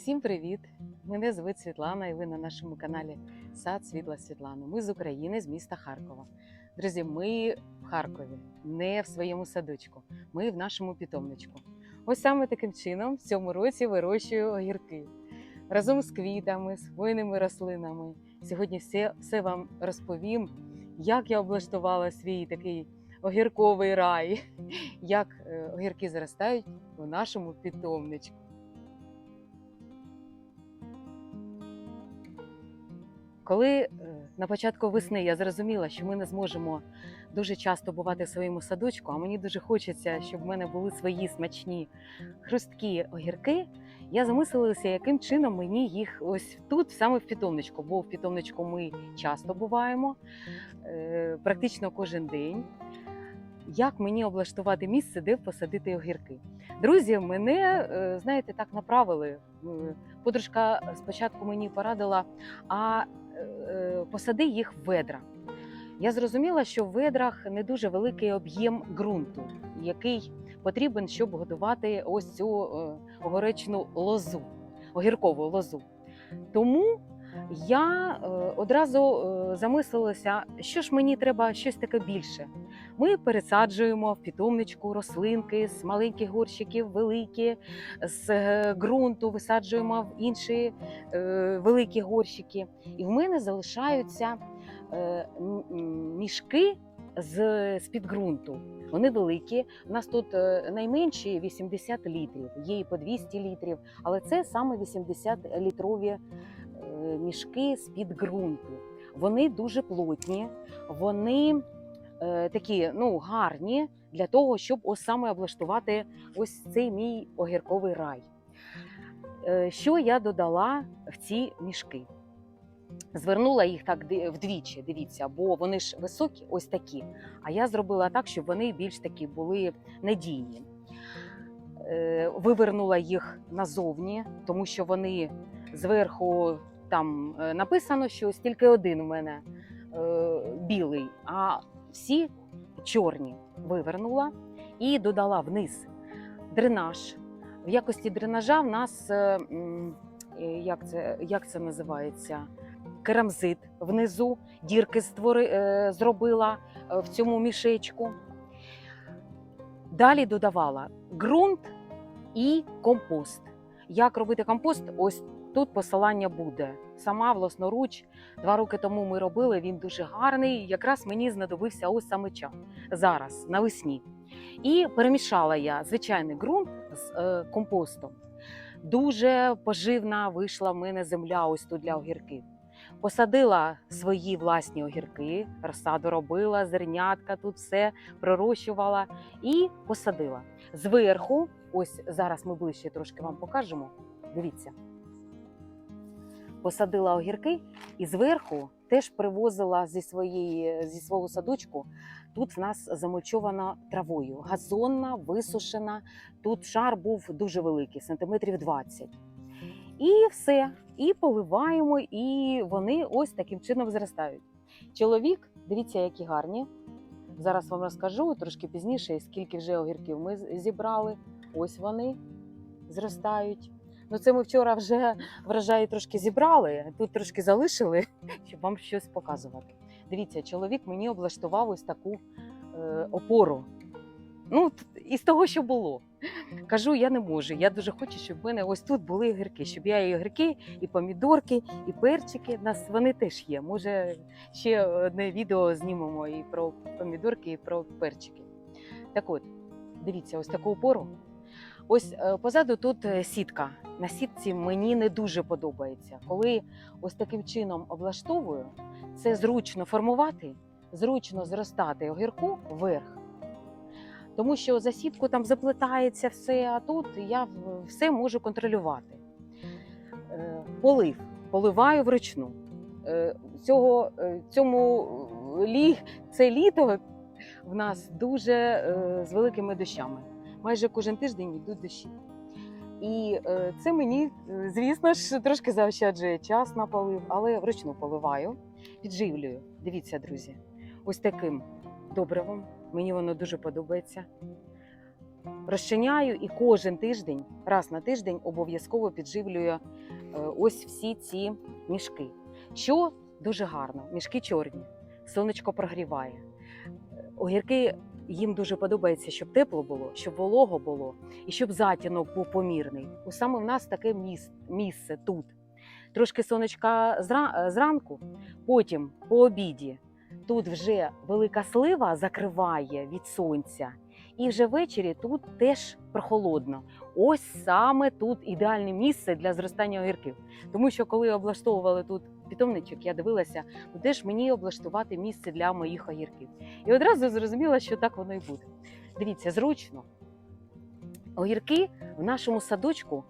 Всім привіт! Мене звуть Світлана, і ви на нашому каналі Сад Світла Світлани. Ми з України, з міста Харкова. Друзі, ми в Харкові, не в своєму садочку. Ми в нашому питомничку. Ось саме таким чином в цьому році вирощую огірки разом з квітами, з хвойними рослинами. Сьогодні все, все вам розповім, як я облаштувала свій такий огірковий рай, як е, огірки зростають у нашому питомничку. Коли е, на початку весни я зрозуміла, що ми не зможемо дуже часто бувати в своєму садочку, а мені дуже хочеться, щоб в мене були свої смачні хрусткі огірки, я замислилася, яким чином мені їх ось тут, саме в питомничку, бо в питомничку ми часто буваємо, е, практично кожен день. Як мені облаштувати місце, де посадити огірки? Друзі, мене, е, знаєте, так направили. Подружка спочатку мені порадила, а посади їх в ведра. Я зрозуміла, що в ведрах не дуже великий об'єм ґрунту, який потрібен, щоб годувати ось цю е, огоречну лозу, огіркову лозу. Тому я е, одразу е, замислилася, що ж мені треба щось таке більше. Ми пересаджуємо в питомничку рослинки з маленьких горщиків, великі, з е, ґрунту висаджуємо в інші е, великі горщики. І в мене залишаються е, мішки з, під ґрунту. Вони великі. У нас тут найменші 80 літрів, є і по 200 літрів, але це саме 80 літрові е, мішки з під ґрунту. Вони дуже плотні, вони такі ну, гарні для того, щоб ось саме облаштувати ось цей мій огірковий рай. Е, Що я додала в ці мішки? Звернула їх так вдвічі, дивіться, бо вони ж високі, ось такі. А я зробила так, щоб вони більш такі були надійні. Е, Вивернула їх назовні, тому що вони зверху там е, написано, що ось тільки один у мене е, білий, а всі чорні вивернула і додала вниз дренаж. В якості дренажа в нас е, е, як це, як це називається? Керамзит внизу, дірки створи, е, зробила в цьому мішечку. Далі додавала ґрунт і компост. Як робити компост? Ось тут посилання буде. Сама власноруч два роки тому ми робили. Він дуже гарний. Якраз мені знадобився ось саме час зараз, навесні. І перемішала я звичайний ґрунт з е, компостом. Дуже поживна вийшла в мене земля ось тут для огірків. Посадила свої власні огірки, розсаду робила, зернятка, тут все пророщувала і посадила. Зверху, ось зараз ми ближче трошки вам покажемо. Дивіться. Посадила огірки і зверху теж привозила зі, своєї, зі свого садочку. Тут в нас замульчована травою, газонна, висушена. Тут шар був дуже великий, сантиметрів 20. І все. І поливаємо, і вони ось таким чином зростають. Чоловік, дивіться, які гарні. Зараз вам розкажу трошки пізніше, скільки вже огірків ми зібрали. Ось вони зростають. Ну, це ми вчора вже врожаї трошки зібрали, тут трошки залишили, щоб вам щось показувати. Дивіться, чоловік мені облаштував ось таку е, опору. Ну, із того, що було. Кажу, я не можу. Я дуже хочу, щоб в мене ось тут були огірки, щоб я і огірки, і помідорки, і перчики. У нас вони теж є. Може, ще одне відео знімемо і про помідорки, і про перчики. Так от, дивіться, ось таку опору. Ось е, позаду тут е, сітка. На сітці мені не дуже подобається. Коли ось таким чином облаштовую, це зручно формувати, зручно зростати огірку вверх. Тому що за сітку там заплетається все, а тут я все можу контролювати. Е, Полив, поливаю вручну. Цього, цьому лі, це літо в нас дуже з великими дощами. Майже кожен тиждень йдуть дощі. І е, це мені, е, звісно ж, трошки заощаджує час на полив, але вручну поливаю, підживлюю. Дивіться, друзі, ось таким добривом. Мені воно дуже подобається. розчиняю і кожен тиждень, раз на тиждень, обов'язково підживлюю е, ось всі ці мішки. Що дуже гарно, мішки чорні, сонечко прогріває. Огірки їм дуже подобається, щоб тепло було, щоб волого було і щоб затінок був помірний. Ось саме в нас таке міс- місце тут. Трошки сонечка зра- зранку, потім по обіді. Тут вже велика слива закриває від сонця, і вже ввечері тут теж прохолодно. Ось саме тут ідеальне місце для зростання огірків. Тому що коли облаштовували тут питомничок, я дивилася, ну де ж мені облаштувати місце для моїх огірків. І одразу зрозуміла, що так воно і буде. Дивіться, зручно. Огірки в нашому садочку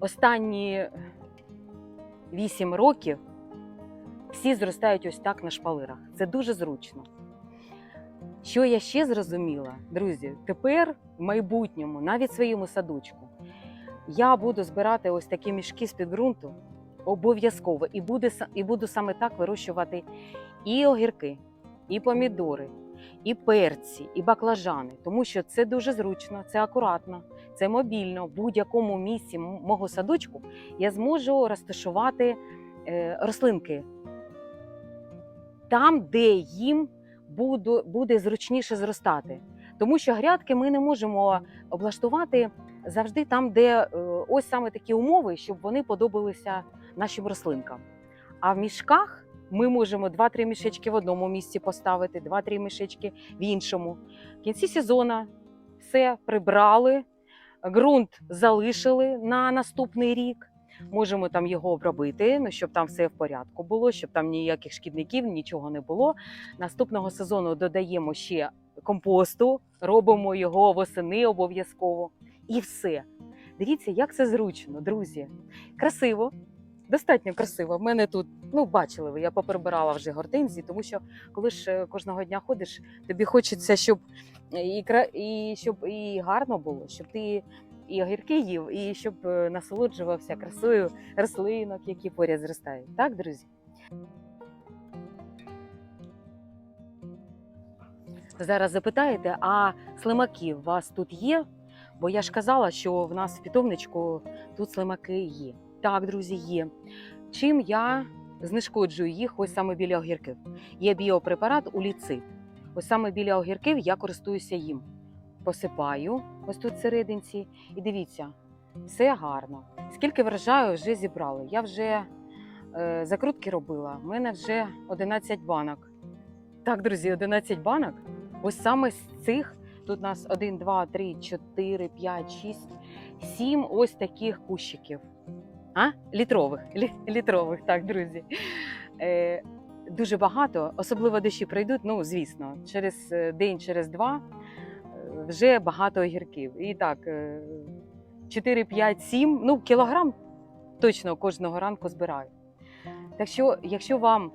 останні 8 років всі зростають ось так на шпалирах. Це дуже зручно. Що я ще зрозуміла, друзі, тепер в майбутньому, навіть в своєму садочку, я буду збирати ось такі мішки з-під ґрунту обов'язково і, буде, і буду саме так вирощувати і огірки, і помідори, і перці, і баклажани, тому що це дуже зручно, це акуратно, це мобільно. В будь-якому місці мого садочку я зможу розташувати е, рослинки там, де їм буде зручніше зростати. Тому що грядки ми не можемо облаштувати завжди там, де е, ось саме такі умови, щоб вони подобалися нашим рослинкам. А в мішках ми можемо 2-3 мішечки в одному місці поставити, 2-3 мішечки в іншому. В кінці сезону все прибрали, ґрунт залишили на наступний рік. Можемо там його обробити, ну щоб там все в порядку було, щоб там ніяких шкідників, нічого не було. Наступного сезону додаємо ще компосту, робимо його восени обов'язково. І все. Дивіться, як це зручно, друзі. Красиво, достатньо красиво. В мене тут, ну, бачили ви, я поприбирала вже гортензії, тому що коли ж е, кожного дня ходиш, тобі хочеться, щоб і, і щоб і гарно було, щоб ти і огірки їв, і щоб е, насолоджувався красою рослинок, які поряд зростають. Так, друзі? Зараз запитаєте, а слимаки у вас тут є? Бо я ж казала, що в нас в питомничку тут слимаки є. Так, друзі, є. Чим я знешкоджую їх ось саме біля огірків? Є біопрепарат уліцит. Ось саме біля огірків я користуюся їм. Посипаю ось тут серединці. І дивіться, все гарно. Скільки врожаю вже зібрали? Я вже е, закрутки робила. У мене вже 11 банок. Так, друзі, 11 банок. Ось саме з цих тут у нас 1, 2, 3, 4, 5, 6, 7 ось таких кущиків. А? Літрових. Лі, літрових, так, друзі. Е, дуже багато, особливо дощі прийдуть, ну, звісно, через е, день, через два е, вже багато огірків. І так, е, 4, 5, 7, ну, кілограм точно кожного ранку збираю. Так що, якщо вам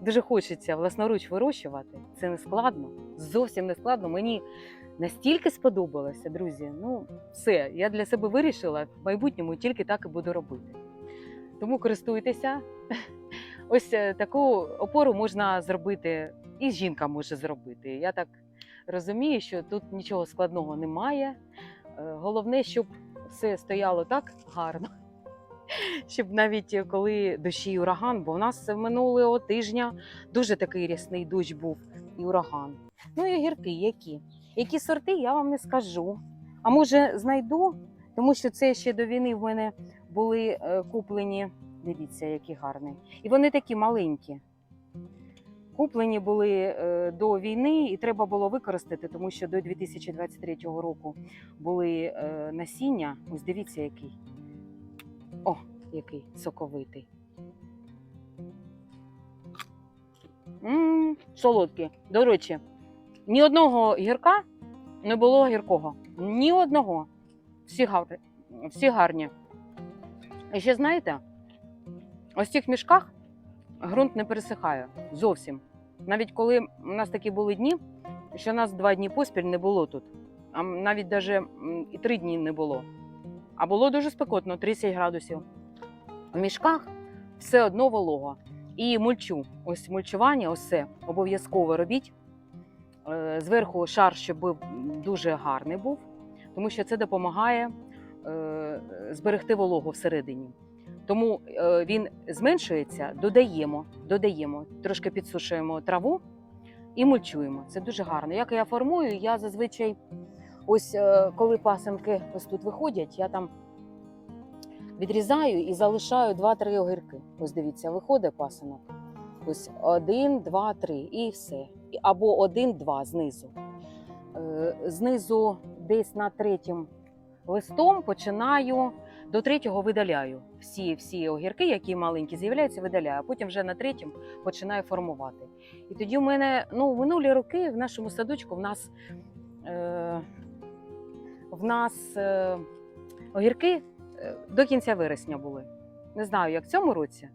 дуже хочеться власноруч вирощувати, це не складно, зовсім не складно. Мені настільки сподобалося, друзі. Ну, все, я для себе вирішила в майбутньому тільки так і буду робити. Тому користуйтеся. Ось е, таку опору можна зробити, і жінка може зробити. Я так розумію, що тут нічого складного немає. Е, Головне, щоб все стояло так гарно, щоб навіть е, коли дощі і ураган, бо в нас минулого тижня дуже такий рясний дощ був і ураган. Ну і огірки які? Які сорти, я вам не скажу. А може знайду, тому що це ще до війни в мене були е, куплені. Дивіться, які гарні. І вони такі маленькі. Куплені були е, до війни, і треба було використати, тому що до 2023 року були насіння. Ось дивіться, який. О, який соковитий. М, солодкі. До речі, ні одного гірка не було гіркого. Ні одного. Всі гарні. Всі гарні. І ще знаєте, ось в цих мішках ґрунт не пересихає зовсім. Навіть коли у нас такі були дні, що нас два дні поспіль не було тут, а навіть даже і три дні не було. А було дуже спекотно, 30 градусів. В мішках все одно волого. І мульчу. Ось мульчування, ось це обов'язково робіть. Е, Зверху шар, щоб дуже гарний був. тому що це допомагає е, зберегти вологу всередині. Тому е, він зменшується, додаємо, додаємо, трошки підсушуємо траву і мульчуємо. Це дуже гарно. Як я формую, я зазвичай, ось е, коли пасенки ось тут виходять, я там відрізаю і залишаю 2-3 огірки. Ось дивіться, виходить пасинок. Ось один, два, три, і все. Або один-два знизу. Е, Знизу десь на третім листом починаю до третього видаляю. Всі, всі огірки, які маленькі з'являються, видаляю, а потім вже на третім починаю формувати. І тоді в мене ну, в минулі роки в нашому садочку в нас, е, в нас е, огірки е, до кінця вересня були. Не знаю, як в цьому році,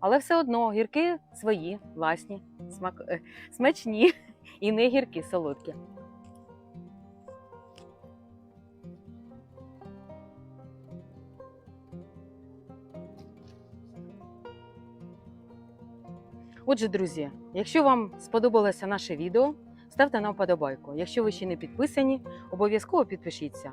але все одно гірки свої, власні, смак, е, смачні і не гірки, солодкі. Отже, друзі, якщо вам сподобалося наше відео, ставте нам вподобайку. Якщо ви ще не підписані, обов'язково підпишіться.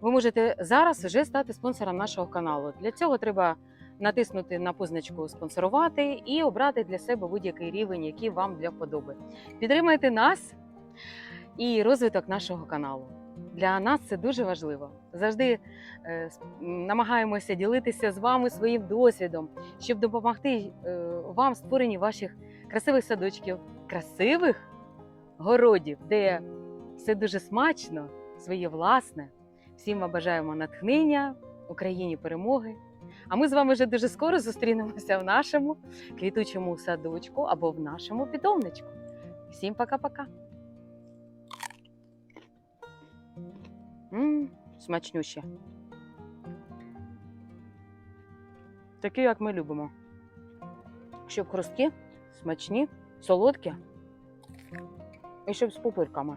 Ви можете зараз вже стати спонсором нашого каналу. Для цього треба натиснути на позначку спонсорувати і обрати для себе будь-який рівень, який вам для вподоби. Підтримайте нас і розвиток нашого каналу. Для нас це дуже важливо. Завжди е, намагаємося ділитися з вами своїм досвідом, щоб допомогти е, вам в створенні ваших красивих садочків, красивих городів, де все дуже смачно, своє власне. Всім вам бажаємо натхнення, Україні перемоги. А ми з вами вже дуже скоро зустрінемося в нашому квітучому садочку або в нашому питомничку. Всім пока-пока. Смачнюще. Такі, як ми любимо. Щоб хрусткі, смачні, солодкі і щоб з пупирками.